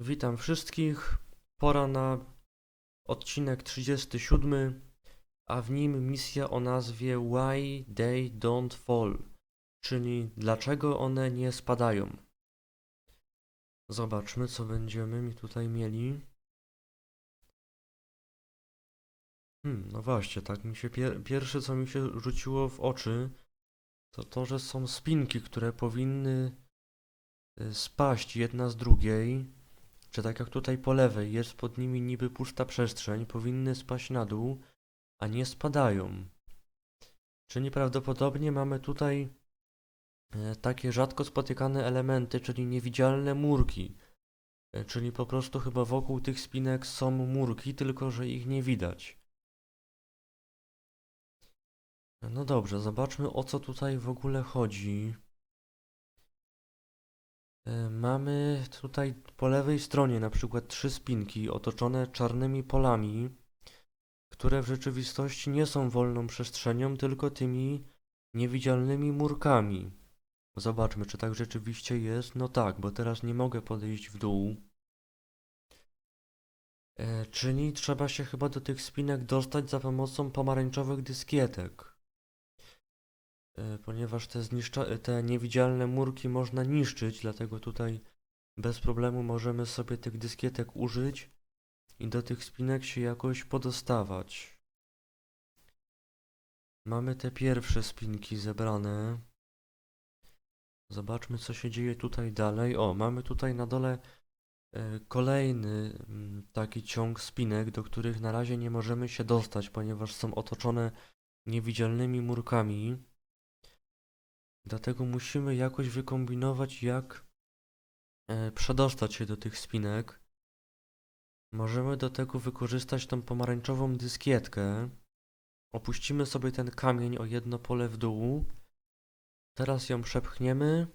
Witam wszystkich. Pora na odcinek 37, a w nim misja o nazwie Why They Don't Fall, czyli dlaczego one nie spadają. Zobaczmy, co będziemy mi tutaj mieli. Hmm, no właśnie, tak mi się pier pierwsze, co mi się rzuciło w oczy, to to, że są spinki, które powinny y, spaść jedna z drugiej, że tak jak tutaj po lewej jest pod nimi niby pusta przestrzeń, powinny spaść na dół, a nie spadają. Czyli prawdopodobnie mamy tutaj e, takie rzadko spotykane elementy, czyli niewidzialne murki. E, Czyli po prostu chyba wokół tych spinek są murki, tylko że ich nie widać. No dobrze, zobaczmy o co tutaj w ogóle chodzi. E, Mamy tutaj po lewej stronie na przykład trzy spinki otoczone czarnymi polami, które w rzeczywistości nie są wolną przestrzenią, tylko tymi niewidzialnymi murkami. Zobaczmy, czy tak rzeczywiście jest. No tak, bo teraz nie mogę podejść w dół. E, czyli trzeba się chyba do tych spinek dostać za pomocą pomarańczowych dyskietek. E, ponieważ te, zniszcza- te niewidzialne murki można niszczyć, dlatego tutaj bez problemu możemy sobie tych dyskietek użyć i do tych spinek się jakoś podostawać. Mamy te pierwsze spinki zebrane. Zobaczmy, co się dzieje tutaj dalej. O, mamy tutaj na dole e, kolejny mm, taki ciąg spinek, do których na razie nie możemy się dostać, ponieważ są otoczone niewidzialnymi murkami. Dlatego musimy jakoś wykombinować, jak e, przedostać się do tych spinek. Możemy do tego wykorzystać tą pomarańczową dyskietkę. Opuścimy sobie ten kamień o jedno pole w dół. Teraz ją przepchniemy.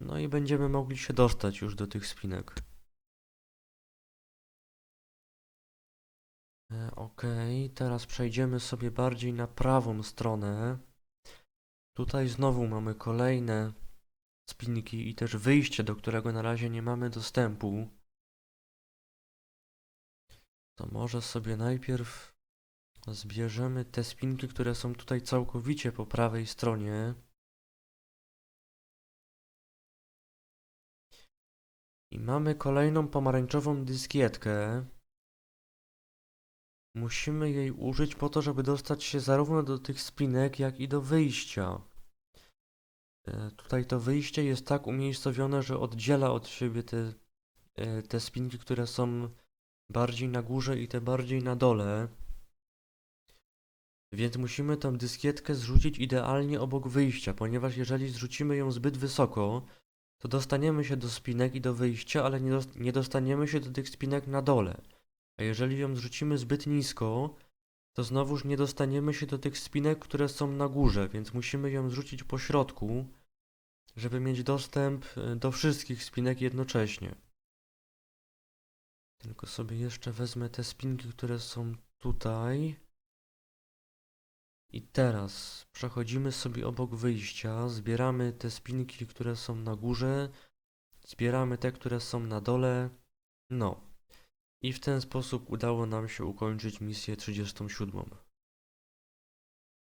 No i będziemy mogli się dostać już do tych spinek. E, Ok, teraz przejdziemy sobie bardziej na prawą stronę. Tutaj znowu mamy kolejne spinki i też wyjście, do którego na razie nie mamy dostępu. To może sobie najpierw zbierzemy te spinki, które są tutaj całkowicie po prawej stronie. I mamy kolejną pomarańczową dyskietkę. Musimy jej użyć po to, żeby dostać się zarówno do tych spinek, jak i do wyjścia. E, Tutaj to wyjście jest tak umiejscowione, że oddziela od siebie te, e, te spinki, które są bardziej na górze i te bardziej na dole. Więc musimy tą dyskietkę zrzucić idealnie obok wyjścia, ponieważ jeżeli zrzucimy ją zbyt wysoko, to dostaniemy się do spinek i do wyjścia, ale nie, dos- nie dostaniemy się do tych spinek na dole. A jeżeli ją zrzucimy zbyt nisko, to znowuż nie dostaniemy się do tych spinek, które są na górze, więc musimy ją zrzucić po środku, żeby mieć dostęp y, do wszystkich spinek jednocześnie. Tylko sobie jeszcze wezmę te spinki, które są tutaj. I teraz przechodzimy sobie obok wyjścia, zbieramy te spinki, które są na górze, zbieramy te, które są na dole. No. I w ten sposób udało nam się ukończyć misję 37.